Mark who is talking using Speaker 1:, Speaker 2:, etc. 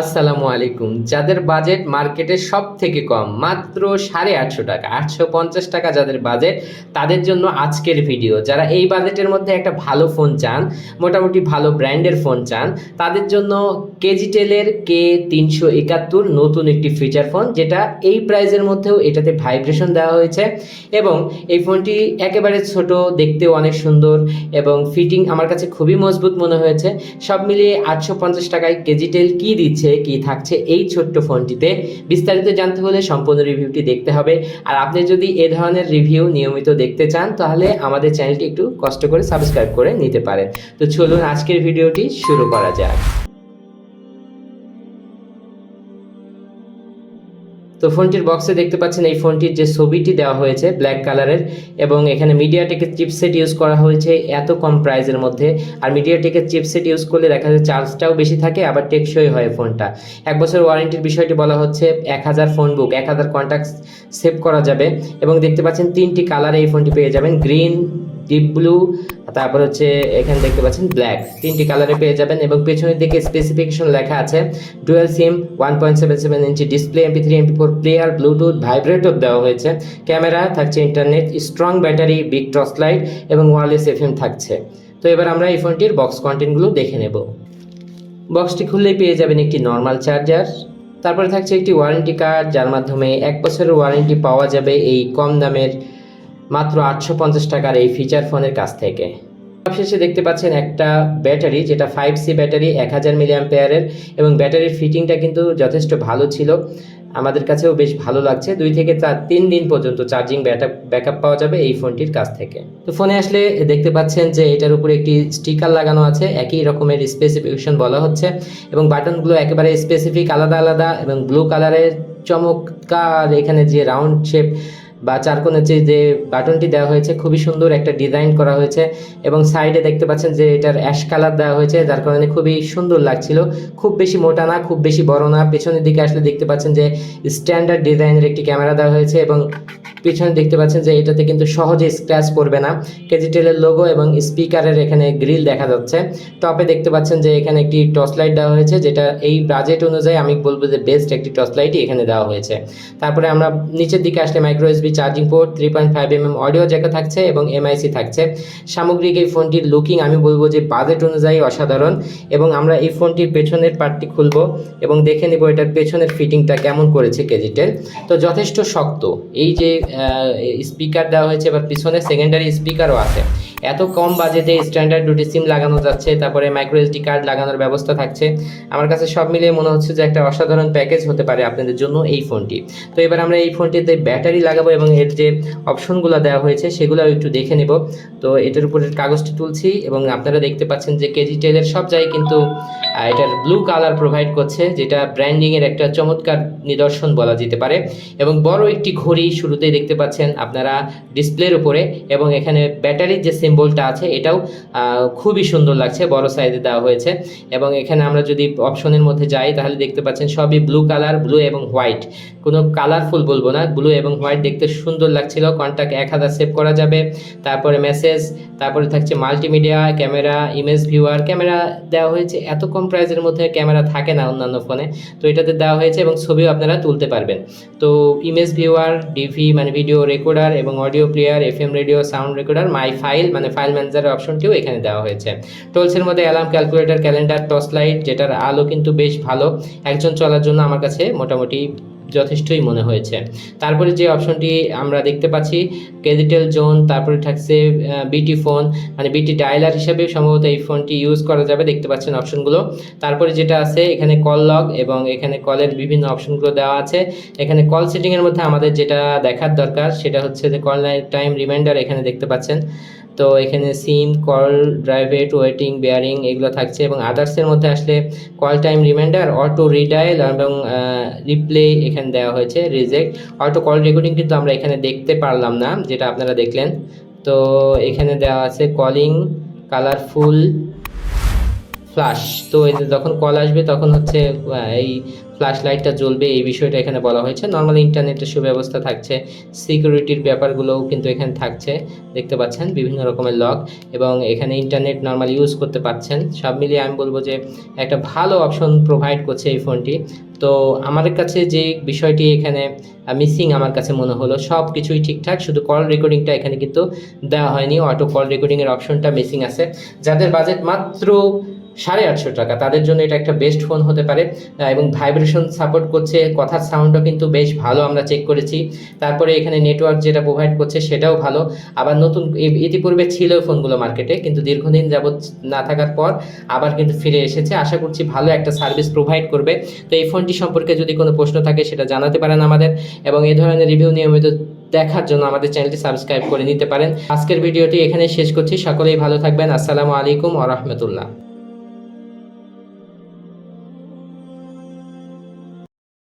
Speaker 1: আসসালামু আলাইকুম। যাদের বাজেট মার্কেটে সব থেকে কম, মাত্র সাড়ে আটশো টাকা, আটশো পঞ্চাশ টাকা যাদের বাজেট, তাদের জন্য আজকের ভিডিও। যারা এই বাজেটের মধ্যে একটা ভালো ফোন চান, মোটামুটি ভালো ব্র্যান্ডের ফোন চান, তাদের জন্য কেজিটেলের কে তিনশো একাত্তর নতুন একটি ফিচার ফোন যেটা এই প্রাইজের মধ্যেও এটাতে ভাইব্রেশন দেওয়া হয়েছে। এবং এই ফোনটি একেবারে ছোট, দেখতেও অনেক সুন্দর এবং ফিটিং আমার কাছে খুবই মজবুত মনে হয়েছে। সব মিলিয়ে আটশো পঞ্চাশ টাকায় কেজিটেল কী দিচ্ছে? কি থাকছে এই ছোট্ট ফোনটিতে। বিস্তারিত জানতে হলে সম্পূর্ণ রিভিউটি দেখতে হবে। আর আপনি যদি এ ধরনের রিভিউ নিয়মিত দেখতে চান, তাহলে আমাদের চ্যানেলটি একটু কষ্ট করে সাবস্ক্রাইব করে নিতে পারেন। তো চলুন আজকের ভিডিওটি শুরু করা যাক। তো ফোনটির বক্সে দেখতে পাচ্ছেন এই ফোনটির যে ছবিটি দেওয়া হয়েছে ব্ল্যাক কালারের এবং এখানে মিডিয়াটেকের চিপসেট ইউজ করা হয়েছে এত কম প্রাইসের মধ্যে। আর মিডিয়াটেকের চিপসেট ইউজ করলে দেখা যায় চার্জটাও বেশি থাকে, আবার টেকসই হয় ফোনটা। এক বছর ওয়ারেন্টির বিষয়টি বলা হচ্ছে এক হাজার ফোন বুক এক হাজার কন্ট্যাক্ট সেভ করা যাবে। এবং দেখতে পাচ্ছেন তিনটি কালারে এই ফোনটি পেয়ে যাবেন গ্রিন ডিপ ব্লু তারপর হচ্ছে এখানে দেখতে পাচ্ছেন ব্ল্যাক তিনটি কালারে পেয়ে যাবেন এবং পেছনের দিকে স্পেসিফিকেশন লেখা আছে। Dual SIM one point seven seven inch display MP three MP four player Bluetooth vibrator দেওয়া হয়েছে। ক্যামেরা থাকছে internet strong battery big torch light এবং ওয়ারলেস এফএম থাকছে। তো এবার আমরা এই ফোনটির বক্স কন্টেন্টগুলো দেখে নেব। বক্সটি খুললেই পেয়ে যাবেন একটি নর্মাল চার্জার তারপরে থাকছে একটি ওয়ারেন্টি কার্ড যার মাধ্যমে এক বছরের ওয়ারেন্টি পাওয়া যাবে এই কম দামের মাত্র আটশো পঞ্চাশ টাকার এই ফিচার ফোনের কাছ থেকে। সবশেষে দেখতে পাচ্ছেন একটা ব্যাটারি, যেটা ফাইভ সি ব্যাটারি, এক হাজার মিলিয়াম পেয়ারের এবং ব্যাটারির ফিটিংটা কিন্তু যথেষ্ট ভালো ছিল। আমাদের কাছেও বেশ ভালো লাগছে। দুই থেকে চার, তিন দিন পর্যন্ত চার্জিং ব্যাকআপ পাওয়া যাবে এই ফোনটির কাছ থেকে। তো ফোনে আসলে দেখতে পাচ্ছেন যে এটার উপরে একটি স্টিকার লাগানো আছে, একই রকমের স্পেসিফিকেশন বলা হচ্ছে, এবং বাটনগুলো একেবারে স্পেসিফিক আলাদা আলাদা, এবং ব্লু কালারের চমৎকার এখানে যে রাউন্ড শেপ বা চারকোণের যে যে বাটনটি দেওয়া হয়েছে খুবই সুন্দর একটা ডিজাইন করা হয়েছে এবং সাইডে দেখতে পাচ্ছেন যে এটার অ্যাশ কালার দেওয়া হয়েছে, যার কারণে খুবই সুন্দর লাগছিল। খুব বেশি মোটা না, খুব বেশি বড় না, পেছনের দিকে আসলে দেখতে পাচ্ছেন যে স্ট্যান্ডার্ড ডিজাইনের একটি ক্যামেরা দেওয়া হয়েছে এবং পিছনে দেখতে পাচ্ছেন যে এটাতে কিন্তু সহজে স্ক্র্যাচ পড়বে না। কেজিটেলের লোগো এবং স্পিকারের এখানে গ্রিল দেখা যাচ্ছে। টপে দেখতে পাচ্ছেন যে এখানে একটি টর্চ লাইট দেওয়া হয়েছে, যেটা এই বাজেট অনুযায়ী আমি বলব যে বেস্ট একটি টর্চ লাইটই এখানে দেওয়া হয়েছে। তারপরে আমরা নিচের দিকে আসলে micro USB charging port three point five M M audio জ্যাকও থাকছে এবং এমআইসি থাকছে। সামগ্রিক এই ফোনটির লুকিং আমি বলব যে বাজেট অনুযায়ী অসাধারণ এবং আমরা এই ফোনটির পেছনের পার্টটি খুলবো এবং দেখে নিব এটার পেছনের ফিটিংটা কেমন করেছে কেজিটেল তো যথেষ্ট শক্ত। এই যে স্পিকার দেওয়া হয়েছে এবার পিছনে সেকেন্ডারি স্পিকারও আছে। এত কম বাজেটে স্ট্যান্ডার্ড দুটি সিম লাগানো যাচ্ছে, তারপরে মাইক্রো এসডি কার্ড লাগানোর ব্যবস্থা থাকছে। আমার কাছে সব মিলিয়ে মনে হচ্ছে যে একটা অসাধারণ প্যাকেজ হতে পারে আপনাদের জন্য এই ফোনটি। তো এবার আমরা এই ফোনটিতে ব্যাটারি লাগাবো এবং এর যে অপশনগুলো দেওয়া হয়েছে সেগুলো একটু দেখে নেব। তো এটার উপরের কাগজটি তুলছি এবং আপনারা দেখতে পাচ্ছেন যে কেজি টেলের সব জায়গায় কিন্তু এটার ব্লু কালার প্রোভাইড করছে, যেটা ব্র্যান্ডিংয়ের একটা চমৎকার নিদর্শন বলা যেতে পারে। এবং বড় একটি ঘড়ি শুরুতেই দেখতে পাচ্ছেন আপনারা ডিসপ্লের উপরে এবং এখানে ব্যাটারির যে সিম্বলটা আছে, এটাও খুবই সুন্দর লাগছে, বড় সাইজে দেওয়া হয়েছে। এবং এখানে আমরা যদি অপশনের মধ্যে যাই, তাহলে দেখতে পাচ্ছেন সবই ব্লু কালার ব্লু এবং হোয়াইট কোনো কালারফুল বলব না ব্লু এবং হোয়াইট দেখতে সুন্দর লাগছিল। কন্ট্যাক্ট এক হাজার সেভ করা যাবে। তারপরে মেসেজ তারপরে থাকছে multimedia camera image viewer camera দেওয়া হয়েছে। এত কম প্রাইসের মধ্যে ক্যামেরা থাকে না অন্যান্য ফোনে তো এটাতে দেওয়া হয়েছে এবং ছবিও আপনারা তুলতে পারবেন। তো ইমেজ ভিউয়ার ডিভি মানে ভিডিও রেকর্ডার এবং audio player F radio sound recorder my file মানে ফাইল ম্যানেজারের অপশনটিও এখানে দেওয়া হয়েছে। টোলসের মধ্যে alarm calculator calendar torch light যেটার আলো কিন্তু বেশ ভালো। একজন চলার জন্য আমার কাছে মোটামুটি যথেষ্টই মনে হয়েছে। তারপরে যে অপশনটি আমরা দেখতে পাচ্ছি ক্রেডিটেল জোন, তারপরে থাকছে বিটি ফোন মানে বিটি ডায়লার হিসাবে সম্ভবত এই ফোনটি ইউজ করা যাবে। দেখতে পাচ্ছেন অপশনগুলো তারপরে যেটা আছে, এখানে কল লগ এবং এখানে কলের বিভিন্ন অপশনগুলো দেওয়া আছে। এখানে কল সেটিংয়ের মধ্যে আমাদের যেটা দেখার দরকার, সেটা হচ্ছে যে কল টাইম রিমাইন্ডার এখানে দেখতে পাচ্ছেন। তো এখানে SIM, call, divert, waiting, barring এগুলো থাকছে এবং আদার্সের মধ্যে আসলে call time reminder, auto redial এবং রিপ্লে এখানে দেওয়া হয়েছে, রিজেক্ট। অটো কল রেকর্ডিং কিন্তু আমরা এখানে দেখতে পারলাম না, যেটা আপনারা দেখলেন। তো এখানে দেওয়া আছে কলিং, কালারফুল ফ্ল্যাশ তো এই যে যখন কল আসবে, তখন হচ্ছে এই ফ্ল্যাশ লাইটটা জ্বলবে, এই বিষয়টা এখানে বলা হয়েছে। নর্মালি ইন্টারনেটের সুব্যবস্থা থাকছে। সিকিউরিটির ব্যাপারগুলোও কিন্তু এখানে থাকছে। দেখতে পাচ্ছেন, বিভিন্ন রকমের লক এবং এখানে ইন্টারনেট নর্মালি ইউজ করতে পারছেন। সব মিলিয়ে আমি বলব যে, একটা ভালো অপশন প্রোভাইড করছে এই ফোনটি তো আমার কাছে যে বিষয়টি এখানে মিসিং আমার কাছে মনে হলো, সব কিছুই ঠিকঠাক, শুধু কল রেকর্ডিংটা এখানে কিন্তু দেওয়া হয়নি। অটো কল রেকর্ডিংয়ের অপশনটা মিসিং আছে। যাদের বাজেট মাত্র সাড়ে আটশো টাকা। তাদের জন্য এটা একটা বেস্ট ফোন হতে পারে এবং ভাইব্রেশন সাপোর্ট করছে, কথার সাউন্ডও কিন্তু বেশ ভালো আমরা চেক করেছি। তারপরে এখানে নেটওয়ার্ক যেটা প্রোভাইড করছে সেটাও ভালো। আবার নতুন ইতিপূর্বে ছিল ফোনগুলো মার্কেটে কিন্তু দীর্ঘদিন যাবৎ না থাকার পর আবার কিন্তু ফিরে এসেছে। আশা করছি ভালো একটা সার্ভিস প্রোভাইড করবে। তো এই ফোনটি সম্পর্কে যদি কোনো প্রশ্ন থাকে সেটা জানাতে পারেন আমাদের, এবং এই ধরনের রিভিউ নিয়মিত দেখার জন্য আমাদের চ্যানেলটি সাবস্ক্রাইব করে নিতে পারেন। আজকের ভিডিওটি এখানে শেষ করছি। সকলেই ভালো থাকবেন। আসসালামু আলাইকুম আ রহমতুল্লাহ।